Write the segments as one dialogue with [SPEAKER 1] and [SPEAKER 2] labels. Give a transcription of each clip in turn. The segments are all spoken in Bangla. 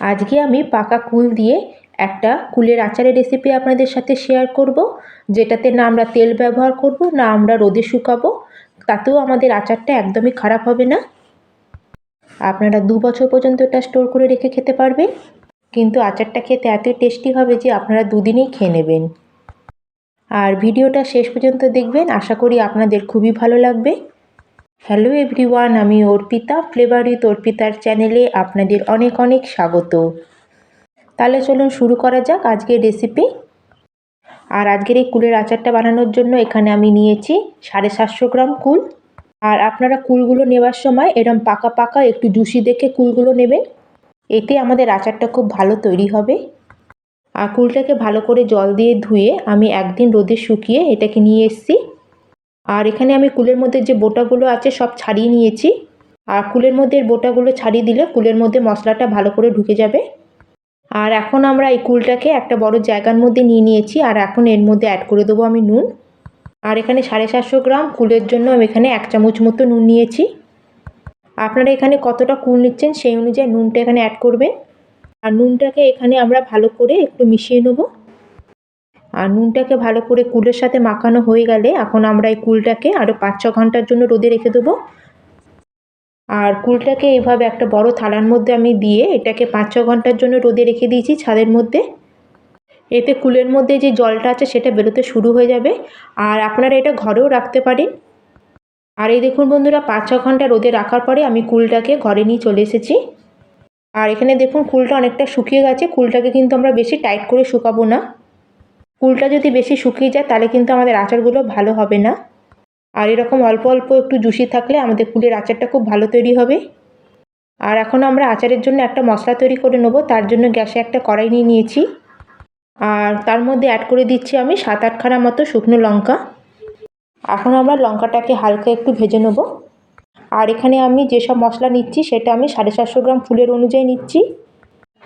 [SPEAKER 1] আজকে আমি পাকা কুল দিয়ে একটা কুলের আচারের রেসিপি আপনাদের সাথে শেয়ার করব, যেটাতে না আমরা তেল ব্যবহার করব, না আমরা রোদে শুকাবো, তাতেও আমাদের আচারটা একদমই খারাপ হবে না। আপনারা দু বছর পর্যন্ত এটা স্টোর করে রেখে খেতে পারবেন। কিন্তু আচারটা খেতে এতই টেস্টি হবে যে আপনারা দুদিনেই খেয়ে নেবেন। আর ভিডিওটা শেষ পর্যন্ত দেখবেন, আশা করি আপনাদের খুবই ভালো লাগবে। হ্যালো এভরিওয়ান আমি অর্পিতা ফ্লেভার উইথ অর্পিতার চ্যানেলে আপনাদের অনেক অনেক স্বাগত। তাহলে চলুন শুরু করা যাক আজকের রেসিপি আর আজকের এই কুলের আচারটা বানানোর জন্য এখানে আমি নিয়েছি সাড়ে সাতশো গ্রাম কুল। আর আপনারা কুলগুলো নেওয়ার সময় এরম পাকা পাকা একটু জুসি দেখে কুলগুলো নেবেন। এতে আমাদের আচারটা খুব ভালো তৈরি হবে। আর কুলটাকে ভালো করে জল দিয়ে ধুয়ে আমি একদিন রোদে শুকিয়ে এটাকে নিয়ে এসেছি। আর এখানে আমি কুলের মধ্যে যে বোটাগুলো আছে সব ছাড়িয়ে নিয়েছি। আর কুলের মধ্যে বোটাগুলো ছাড়িয়ে দিলে কুলের মধ্যে মশলাটা ভালো করে ঢুকে যাবে। আর এখন আমরা এই কুলটাকে একটা বড় জায়গার মধ্যে নিয়ে নিয়েছি আর এখন এর মধ্যে অ্যাড করে দেবো আমি নুন। আর এখানে সাড়ে সাতশো গ্রাম কুলের জন্য আমি এখানে এক চামচ মতো নুন নিয়েছি। আপনারা এখানে কতটা কুল নিচ্ছেন সেই অনুযায়ী নুনটা এখানে অ্যাড করবেন। আর নুনটাকে এখানে আমরা ভালো করে একটু মিশিয়ে নেব। আর নুনটাকে ভালো করে কুলের সাথে মাখানো হয়ে গেলে এখন আমরা এই কুলটাকে আরও পাঁচ ছ ঘণ্টার জন্য রোদে রেখে দেবো। আর কুলটাকে এভাবে একটা বড় থালার মধ্যে আমি দিয়ে এটাকে পাঁচ ছ ঘণ্টার জন্য রোদে রেখে দিয়েছি ছাদের মধ্যে। এতে কুলের মধ্যে যে জলটা আছে সেটা বেরোতে শুরু হয়ে যাবে। আর আপনারা এটা ঘরেও রাখতে পারেন। আর এই দেখুন বন্ধুরা পাঁচ ছ ঘণ্টা রোদে রাখার পরে আমি কুলটাকে ঘরে নিয়ে চলে এসেছি। আর এখানে দেখুন কুলটা অনেকটা শুকিয়ে গেছে। কুলটাকে কিন্তু আমরা বেশি টাইট করে শুকাবো না। কুলটা যদি বেশি শুকিয়ে যায়, তাহলে কিন্তু আমাদের আচারগুলো ভালো হবে না। আর এরকম অল্প অল্প একটু জুসি থাকলে আমাদের কুলের আচারটা খুব ভালো তৈরি হবে। আর এখন আমরা আচারের জন্য একটা মশলা তৈরি করে নেব, তার জন্য গ্যাসে একটা কড়াই নিয়ে নিয়েছি। আর তার মধ্যে অ্যাড করে দিচ্ছি আমি সাত আটখানা মতো শুকনো লঙ্কা। এখন আমরা লঙ্কাটাকে হালকা একটু ভেজে নেব। আর এখানে আমি যেসব মশলা নিচ্ছি, সেটা আমি সাড়ে সাতশো গ্রাম ফুলের অনুযায়ী নিচ্ছি।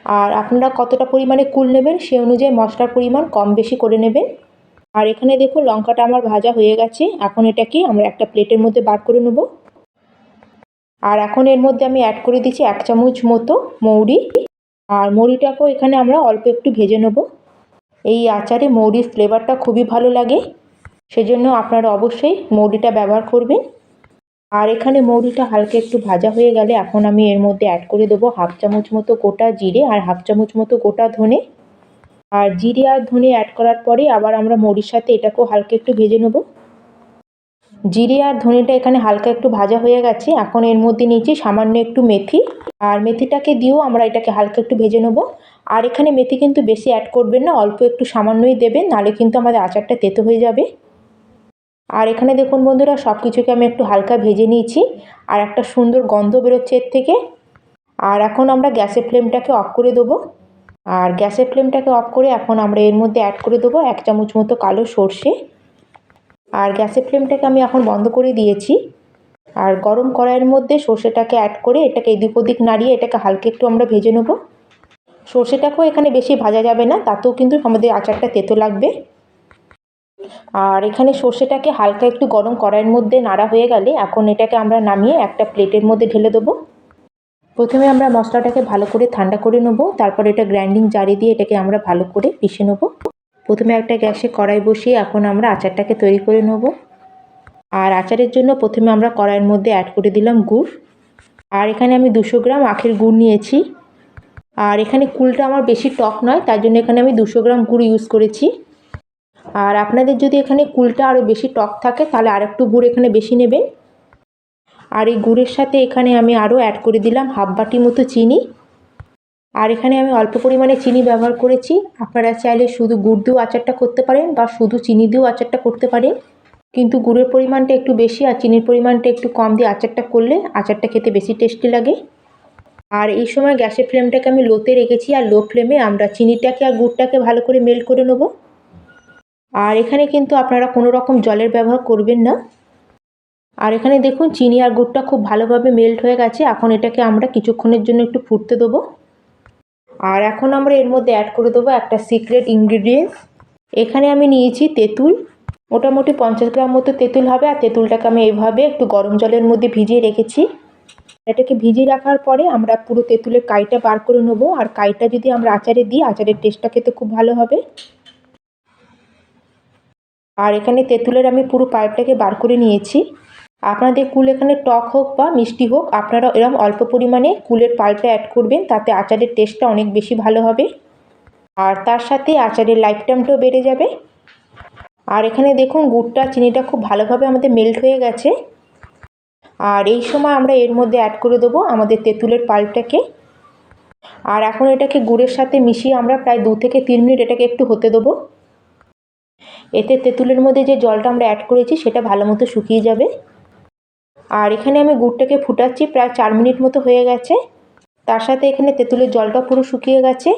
[SPEAKER 1] আর আপনারা কতটা পরিমাণে কুল নেবেন সে অনুযায়ী মশলার পরিমাণ কম বেশি করে নেবেন। আর এখানে দেখুন লঙ্কাটা আমার ভাজা হয়ে গেছে। এখন এটাকে আমরা একটা প্লেটের মধ্যে বার করে নেব। আর এখন এর মধ্যে আমি অ্যাড করে দিচ্ছি এক চামচ মতো মৌরি। আর মৌরিটাকেও এখানে আমরা অল্প একটু ভেজে নেব। এই আচারে মৌরির ফ্লেভারটা খুবই ভালো লাগে। সেজন্য আপনারা অবশ্যই মৌরিটা ব্যবহার করবেন। আর এখানে মৌরিটা হালকা একটু ভাজা হয়ে গেলে এখন আমি এর মধ্যে অ্যাড করে দেবো হাফ চামচ মতো গোটা জিরে আর হাফ চামচ মতো গোটা ধনে। আর জিরে আর ধনে অ্যাড করার পরে আবার আমরা মৌরির সাথে এটাকেও হালকা একটু ভেজে নেব। জিরে আর ধনেটা এখানে হালকা একটু ভাজা হয়ে গেছে, এখন এর মধ্যে নিয়েছি সামান্য একটু মেথি। আর মেথিটাকে দিয়েও আমরা এটাকে হালকা একটু ভেজে নেব। আর এখানে মেথি কিন্তু বেশি অ্যাড করবেন না, অল্প একটু সামান্যই দেবেন, নাহলে কিন্তু আমাদের আচারটা তেতো হয়ে যাবে। আর এখানে দেখুন বন্ধুরা সব কিছুকে আমি একটু হালকা ভেজে নিয়েছি। আর একটা সুন্দর গন্ধ বেরোচ্ছে এর থেকে। আর এখন আমরা গ্যাসের ফ্লেমটাকে অফ করে দেবো। আর গ্যাসের ফ্লেমটাকে অফ করে এখন আমরা এর মধ্যে অ্যাড করে দেবো এক চামচ মতো কালো সর্ষে। আর গ্যাসের ফ্লেমটাকে আমি এখন বন্ধ করে দিয়েছি। আর গরম কড়াইয়ের মধ্যে সর্ষেটাকে অ্যাড করে এটাকে এদিক ওদিক নাড়িয়ে এটাকে হালকা একটু আমরা ভেজে নেব। সর্ষেটাকেও এখানে বেশি ভাজা যাবে না, তাতেও কিন্তু আমাদের আচারটা তেতো লাগবে। আর এখানে সর্ষেটাকে হালকা একটু গরম কড়াইয়ের মধ্যে নাড়া হয়ে গেলে এখন এটাকে আমরা নামিয়ে একটা প্লেটের মধ্যে ঢেলে দেবো। প্রথমে আমরা মশলাটাকে ভালো করে ঠান্ডা করে নেব, তারপর এটা গ্রাইন্ডিং জারি দিয়ে এটাকে আমরা ভালো করে পিষে নেব। প্রথমে একটা গ্যাসে কড়াই বসিয়ে এখন আমরা আচারটাকে তৈরি করে নেব। আর আচারের জন্য প্রথমে আমরা কড়াইয়ের মধ্যে অ্যাড করে দিলাম গুড়। আর এখানে আমি দুশো গ্রাম আখের গুড় নিয়েছি। আর এখানে কুলটা আমার বেশি টক নয়, তার জন্য এখানে আমি দুশো গ্রাম গুড় ইউজ করেছি। আর আপনাদের যদি এখানে কুলটা আরও বেশি টক থাকে, তাহলে আরেকটু গুড় এখানে বেশি নেবেন। আর এই গুড়ের সাথে এখানে আমি আরও অ্যাড করে দিলাম হাফ বাটি মতো চিনি। আর এখানে আমি অল্প পরিমাণে চিনি ব্যবহার করেছি। আপনারা চাইলে শুধু গুড় দিয়েও আচারটা করতে পারেন বা শুধু চিনি দিয়েও আচারটা করতে পারেন। কিন্তু গুড়ের পরিমাণটা একটু বেশি আর চিনির পরিমাণটা একটু কম দিয়ে আচারটা করলে আচারটা খেতে বেশি টেস্টি লাগে। আর এই সময় গ্যাসের ফ্লেমটাকে আমি লোতে রেখেছি আর লো ফ্লেমে আমরা চিনিটাকে আর গুড়টাকে ভালো করে মেল্ট করে নেব। আর এখানে কিন্তু আপনারা কোনো রকম জলের ব্যবহার করবেন না। আর এখানে দেখুন, চিনি আর গুড়টা খুব ভালোভাবে মেল্ট হয়ে গেছে। এখন এটাকে আমরা কিছুক্ষণের জন্য একটু ফুটতে দেবো। আর এখন আমরা এর মধ্যে অ্যাড করে দেবো একটা সিক্রেট ইনগ্রিডিয়েন্টস এখানে আমি নিয়েছি তেঁতুল। মোটামুটি পঞ্চাশ গ্রাম মতো তেঁতুল হবে। আর তেঁতুলটাকে আমি এইভাবে একটু গরম জলের মধ্যে ভিজিয়ে রেখেছি। এটাকে ভিজিয়ে রাখার পরে আমরা পুরো তেঁতুলের কাইটা বার করে নেব। আর কাইটা যদি আমরা আচারে দিই, আচারের টেস্টটা খেতে খুব ভালো হবে। আর এখানে তেঁতুলের আমি পুরো পাইপটাকে বার করে নিয়েছি। আপনাদের কুল এখানে টক হোক বা মিষ্টি হোক আপনারা এরকম অল্প পরিমাণে কুলের পাল্পটা অ্যাড করবেন, তাতে আচারের টেস্টটা অনেক বেশি ভালো হবে। আর তার সাথে আচারের লাইফ টাইমটাও বেড়ে যাবে। আর এখানে দেখুন, গুড়টা, চিনিটা খুব ভালোভাবে আমাদের মেল্ট হয়ে গেছে। আর এই সময় আমরা এর মধ্যে অ্যাড করে দেবো আমাদের তেঁতুলের পাল্পটাকে আর এখন এটাকে গুড়ের সাথে মিশিয়ে আমরা প্রায় দু থেকে তিন মিনিট এটাকে একটু হতে দেবো। এতে তেঁতুলের মধ্যে যে জলটা আমরা অ্যাড করেছি, সেটা ভালো মতো শুকিয়ে যাবে। আর এখানে আমি গুড়টাকে ফুটাচ্ছি, প্রায় চার মিনিট মতো হয়ে গেছে। তার সাথে এখানে তেঁতুলের জলটা পুরো শুকিয়ে গেছে।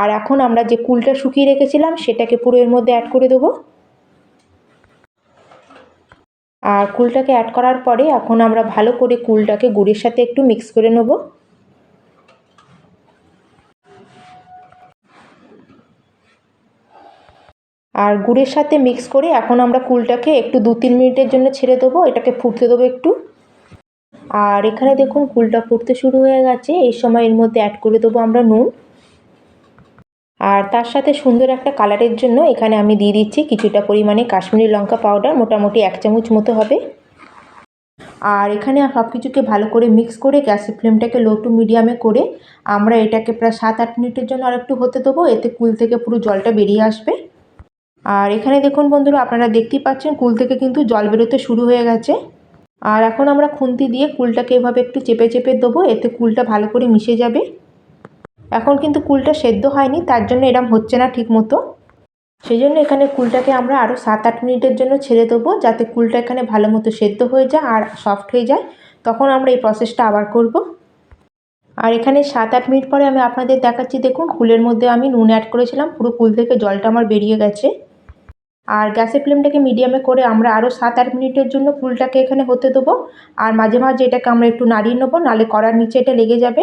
[SPEAKER 1] আর এখন আমরা যে কুলটা শুকিয়ে রেখেছিলাম, সেটাকে পুরো এর মধ্যে অ্যাড করে দেবো। আর কুলটাকে অ্যাড করার পরে এখন আমরা ভালো করে কুলটাকে গুড়ের সাথে একটু মিক্স করে নেব। আর গুড়ের সাথে মিক্স করে এখন আমরা কুলটাকে একটু দু তিন মিনিটের জন্য ছেড়ে দেবো, এটাকে ফুটতে দেবো একটু। আর এখানে দেখুন কুলটা ফুটতে শুরু হয়ে গেছে, এই সময় এর মধ্যে অ্যাড করে দেবো আমরা নুন। আর তার সাথে সুন্দর একটা কালারের জন্য এখানে আমি দিয়ে দিচ্ছি কিছুটা পরিমাণে কাশ্মীরি লঙ্কা পাউডার মোটামুটি এক চামচ মতো হবে। আর এখানে সব কিছুকে ভালো করে মিক্স করে গ্যাসের ফ্লেমটাকে লো টু মিডিয়ামে করে আমরা এটাকে প্রায় সাত আট মিনিটের জন্য আর একটু হতে দেবো, এতে কুল থেকে পুরো জলটা বেরিয়ে আসবে। আর এখানে দেখুন বন্ধুরা, আপনারা দেখতেই পাচ্ছেন কুল থেকে কিন্তু জল বেরোতে শুরু হয়ে গেছে। আর এখন আমরা খুন্তি দিয়ে কুলটাকে এভাবে একটু চেপে চেপে দেবো, এতে কুলটা ভালো করে মিশে যাবে। এখন কিন্তু কুলটা সেদ্ধ হয়নি, তার জন্য এরম হচ্ছে না ঠিক মতো। সেই জন্য এখানে কুলটাকে আমরা আরও সাত আট মিনিটের জন্য ছেড়ে দেবো, যাতে কুলটা এখানে ভালো মতো সেদ্ধ হয়ে যায় আর সফট হয়ে যায়। তখন আমরা এই প্রসেসটা আবার করব। আর এখানে সাত আট মিনিট পরে আমি আপনাদের দেখাচ্ছি, দেখুন কুলের মধ্যে আমি নুন অ্যাড করেছিলাম, পুরো কুল থেকে জলটা আমার বেরিয়ে গেছে। আর গ্যাসের ফ্লেমটাকে মিডিয়ামে করে আমরা আরও সাত আট মিনিটের জন্য ফুলটাকে এখানে হতে দেবো। আর মাঝে মাঝে এটাকে আমরা একটু নাড়িয়ে নেব, নালে কড়ার নিচে এটা লেগে যাবে।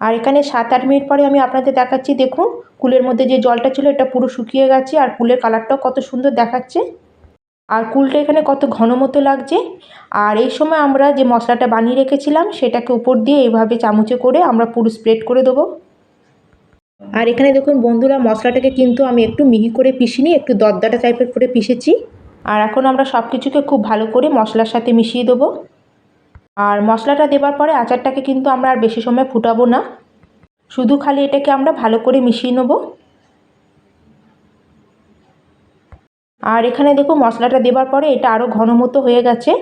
[SPEAKER 1] আর এখানে সাত আট মিনিট পরে আমি আপনাদের দেখাচ্ছি, দেখুন, কুলের মধ্যে যে জলটা ছিল এটা পুরো শুকিয়ে গেছে আর কুলের কালারটাও কত সুন্দর দেখাচ্ছে। আর কুলটা এখানে কত ঘন মতো লাগছে। আর এই সময় আমরা যে মশলাটা বানিয়ে রেখেছিলাম, সেটাকে উপর দিয়ে এইভাবে চামচে করে আমরা পুরো স্প্রেড করে দেবো। আর এখানে দেখুন বন্ধুরা, মশলাটাকে কিন্তু আমি একটু মিহি করে পিসিনি একটু দরদাটা টাইপের করে পিসেছি আর এখন আমরা সব কিছুকে খুব ভালো করে মশলার সাথে মিশিয়ে দেবো। আর মশলাটা দেওয়ার পরে আচারটাকে কিন্তু আমরা আর বেশি সময় ফুটাবো না। শুধু খালি এটাকে আমরা ভালো করে মিশিয়ে নেব। আর এখানে দেখো মশলাটা দেওয়ার পরে এটা আরও ঘন মতো হয়ে গেছে।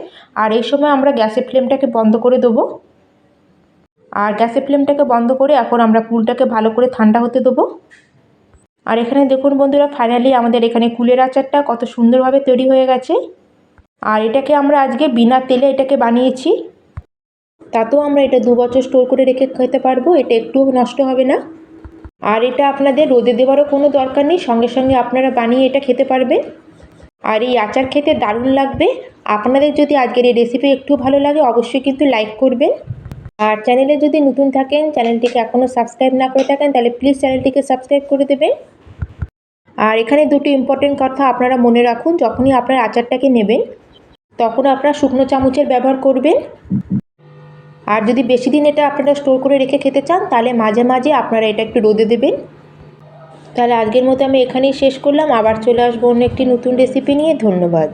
[SPEAKER 1] আর এই সময় আমরা গ্যাসের ফ্লেমটাকে বন্ধ করে দেবো। আর গ্যাসের ফ্লেমটাকে বন্ধ করে এখন আমরা কুলটাকে ভালো করে ঠান্ডা হতে দেবো। আর এখানে দেখুন বন্ধুরা ফাইনালি আমাদের এখানে কুলের আচারটা কত সুন্দরভাবে তৈরি হয়ে গেছে। আর এটাকে আমরা আজকে বিনা তেলে এটাকে বানিয়েছি। তাতেও আমরা এটা দু বছর স্টোর করে রেখে খেতে পারব, এটা একটুও নষ্ট হবে না। আর এটা আপনাদের রোদে দেওয়ারও কোনো দরকার নেই, সঙ্গে সঙ্গে আপনারা বানিয়ে এটা খেতে পারবেন। আর এই আচার খেতে দারুণ লাগবে। আপনাদের যদি আজকের এই রেসিপি একটু ভালো লাগে, অবশ্যই কিন্তু লাইক করবেন। আর চ্যানেলে যদি নতুন থাকেন চ্যানেলটিকে এখনও সাবস্ক্রাইব না করে থাকেন, তাহলে প্লিজ চ্যানেলটিকে সাবস্ক্রাইব করে দেবেন। আর এখানে দুটো ইম্পর্টেন্ট কথা আপনারা মনে রাখুন, যখনই আপনার আচারটাকে নেবেন, তখন আপনারা শুকনো চামচের ব্যবহার করবেন। আর যদি বেশি দিন এটা আপনারা স্টোর করে রেখে খেতে চান, তাহলে মাঝে মাঝে আপনারা এটা একটু রোদে দেবেন। তাহলে আজকের মতো আমি এখানেই শেষ করলাম, আবার চলে আসব অন্য একটি নতুন রেসিপি নিয়ে। ধন্যবাদ।